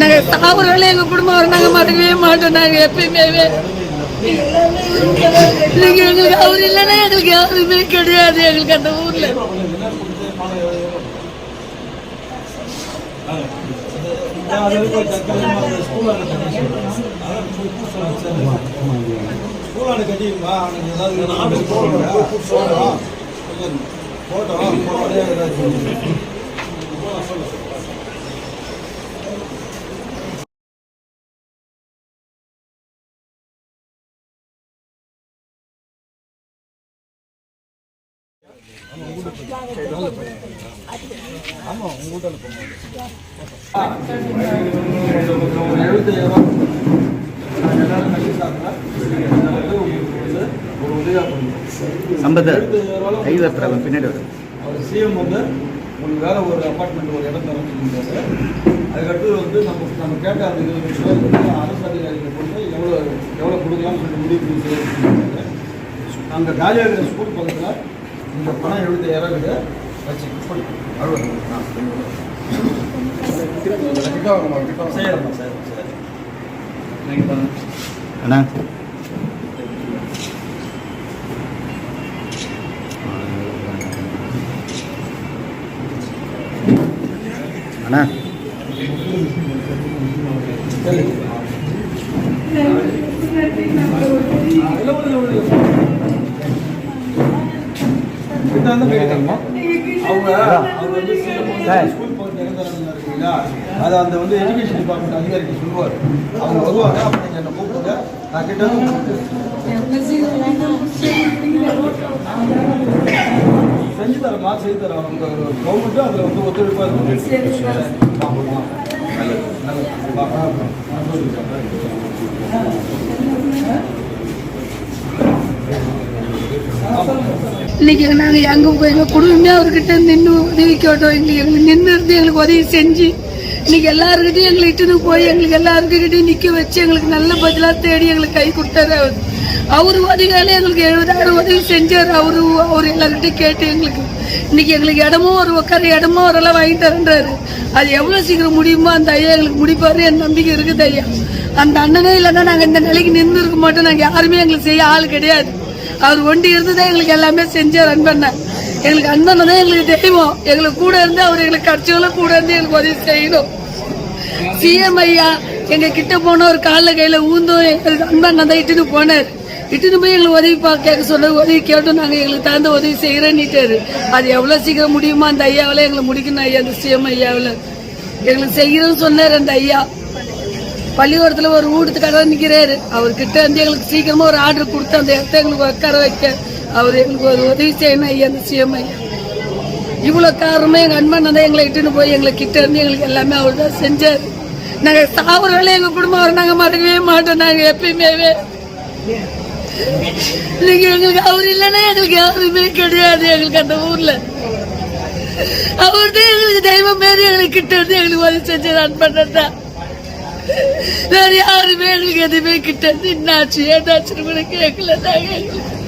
நாங்கள் சாப்பிட்றவங்களே எங்கள் குடும்பம் வர நாங்கள் மாட்டவே மாட்டோம் நாங்கள் எப்பயுமே? நீங்கள் எங்களுக்கு அவர் இல்லைன்னா எங்களுக்கு யாருமே கிடையாது எங்களுக்கு அந்த ஊரில். ஸ்கூலான போட்டோம் சம்பத்து கை வர்த்துறாங்க பின்னாடி வரும். அவர் சிஎம் வந்து உங்களுக்கு வேற ஒரு அப்பார்ட்மெண்ட் ஒரு இடம் தரேன்னு சொல்லியிருந்தாரு அதுக்கடுத்து வந்து நம்ம நம்ம கேட்ட அந்த இருபது லட்சம் அரசு கொண்டு எவ்வளோ எவ்வளோ கொடுக்கலாம்னு சொல்லி முடிவு பண்ணி அங்கே காலியாக இருக்கிற ஸ்கூல் பக்கத்தில் இந்த பணம் எழுபத்தாயிரம் இருக்குது வச்சு அவ்வளோ செய்யறோம் சார் சரி. அண்ணா. அண்ணா. சரி அவங்க அவங்க வந்து ஸ்கூல் அதை அந்த வந்து எஜுகேஷன் டிபார்ட்மெண்ட் அதிகாரிக்கு சொல்லுவார் அவங்க வருவாங்க அப்போ நீங்கள் என்ன கூப்பிடுங்க நான் கிட்ட வந்து செஞ்சு தரமா செய்து தரோம் அவங்க கவர்மெண்ட்டும் அதில் வந்து ஒத்துழைப்பாக இருக்கும் நல்லது நல்லது இன்னைக்கு நாங்கள் எங்கே போய் எங்கள் குடும்பமே அவர்கிட்ட நின்று உதவி கேட்டோம். எங்களுக்கு எங்களுக்கு நின்று இருந்து எங்களுக்கு உதவி செஞ்சு இன்னைக்கு எல்லாருக்கிட்டையும் எங்களை இட்டுன்னு போய் எங்களுக்கு எல்லாருக்கிட்டையும் நிற்க வச்சு எங்களுக்கு நல்ல பதிலாக தேடி எங்களுக்கு கை கொடுத்தாரு அவர். அவர் உதவியாலே எங்களுக்கு எழுபதாயிரம் உதவி செஞ்சார். அவரு அவர் எல்லாருக்கிட்டையும் கேட்டு எங்களுக்கு இன்னைக்கு எங்களுக்கு இடமும் ஒரு உட்கார இடமும் அவரெல்லாம் வாங்கி தரன்றாரு. அது எவ்வளோ சீக்கிரம் முடியுமோ அந்த ஐயா எங்களுக்கு முடிப்பாரு. என் நம்பிக்கை இருக்குது ஐயா. அந்த அண்ணனே இல்லைன்னா நாங்கள் இந்த நிலைக்கு நின்று இருக்க மாட்டோம். நாங்கள் யாருமே எங்களுக்கு செய்ய ஆள் கிடையாது. அவர் ஒண்டி இருந்துதான் எங்களுக்கு எல்லாமே செஞ்சார் அன்பண்ண எங்களுக்கு அன்பண்ண தான் எங்களுக்கு தெய்வம். எங்களுக்கு கூட இருந்து அவர் எங்களுக்கு கட்சிகளும் கூட இருந்து எங்களுக்கு உதவி செய்யணும். சிஎம் ஐயா எங்க கிட்ட போன ஒரு காலில் கையில ஊந்தும் எங்களுக்கு அன்பண்ண தான் இட்டுன்னு போனார். இட்டுன்னு போய் எங்களுக்கு உதவி பார்க்க கேட்க சொன்ன உதவி கேட்டோம். நாங்கள் எங்களுக்கு தகுந்த உதவி செய்யறேன்னுட்டாரு அது எவ்வளோ சீக்கிரம் முடியுமோ அந்த ஐயாவில் எங்களை முடிக்கணும் ஐயா அந்த சிஎம் ஐயாவில். எங்களுக்கு செய்யறேன்னு சொன்னார் அந்த ஐயா. பள்ளிக்கூடத்தில் ஒரு வீட்டுக்காக நிற்கிறாரு அவர்கிட்ட வந்து எங்களுக்கு சீக்கிரமாக ஒரு ஆர்டர் கொடுத்து அந்த இடத்த எங்களுக்கு உட்கார வைக்க. அவர் எங்களுக்கு ஒரு உதவி செய்யணும் ஐயா அந்த சிஎம் ஐயா. இவ்வளோ காரணமே எங்கள் அன்பன் தான் எங்களை இட்டுன்னு போய் எங்களை கிட்ட இருந்து எங்களுக்கு எல்லாமே அவர் தான் செஞ்சார். நாங்கள் நாங்க வேலை எங்கள் குடும்பம் வர நாங்கள் மறக்கவே மாட்டோம் நாங்கள் எப்பயுமே நீங்கள் எங்களுக்கு அவர் இல்லைன்னா எங்களுக்கு யாருமே கிடையாது எங்களுக்கு அந்த ஊரில். அவர் தான் எங்களுக்கு தெய்வம் மாரி எங்களுக்கு கிட்ட இருந்து எங்களுக்கு உதவி செஞ்சது அன்பன் தான். வேற யாருமே எங்களுக்கு எதுவுமே கிட்ட இருந்து என்னாச்சு ஏதாச்சுன்னு கூட கேட்கல நாங்க எங்களுக்கு